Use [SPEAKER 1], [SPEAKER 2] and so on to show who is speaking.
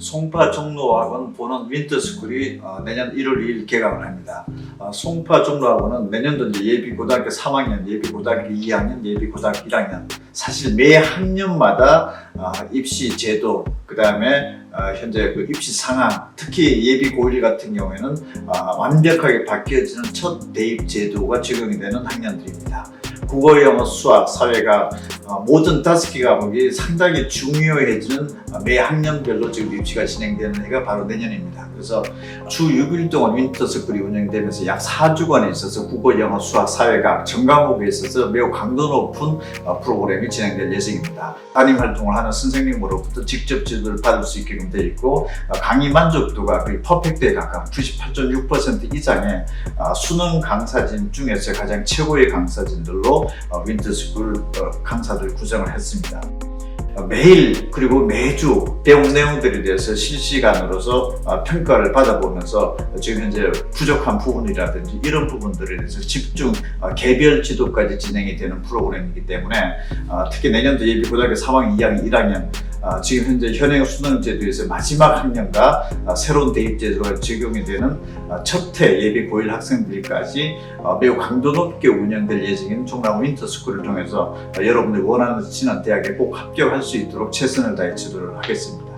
[SPEAKER 1] 송파 종로학원 본원 윈터스쿨이 어, 내년 1월 2일 개강을 합니다. 어, 송파 종로학원은 내년도 예비 고등학교 3학년, 예비 고등학교 2학년, 예비 고등학교 1학년 사실 매 학년마다 어, 입시 제도 그 다음에 현재 그 입시 상황 특히 예비 고1 같은 경우에는 어, 완벽하게 바뀌어지는 첫 대입 제도가 적용이 되는 학년들입니다. 국어, 영어, 수학, 사회가 어, 모든 다섯 개 과목이 상당히 중요해지는 어, 매 학년별로 지금 입시가 진행되는 해가 바로 내년입니다. 그래서 주 6일 동안 윈터스쿨이 운영되면서 약 4주간에 있어서 국어, 영어, 수학, 사회가 전 과목에 있어서 매우 강도 높은 어, 프로그램이 진행될 예정입니다. 담임 활동을 하는 선생님으로부터 직접 지도를 받을 수 있게끔 되어 있고 어, 강의 만족도가 거의 퍼펙트에 가까운 98.6% 이상의 어, 수능 강사진 중에서 가장 최고의 강사진들로 어, 윈터스쿨 어, 강사들 구성을 했습니다. 어, 매일 그리고 매주 배운 내용들에 대해서 실시간으로서 어, 평가를 받아보면서 지금 현재 부족한 부분이라든지 이런 부분들에 대해서 집중 어, 개별 지도까지 진행이 되는 프로그램이기 때문에 어, 특히 내년도 예비 고등학교 3학년, 2학년, 1학년 어, 지금 현재 현행 수능 제도에서 마지막 학년과 어, 새로운 대입 제도가 적용이 되는 어, 첫해 예비 고1 학생들까지 어, 매우 강도 높게 운영될 예정인 종남 윈터스쿨을 통해서 어, 여러분들이 원하는 진한 대학에 꼭 합격할 수 있도록 최선을 다해 지도를 하겠습니다.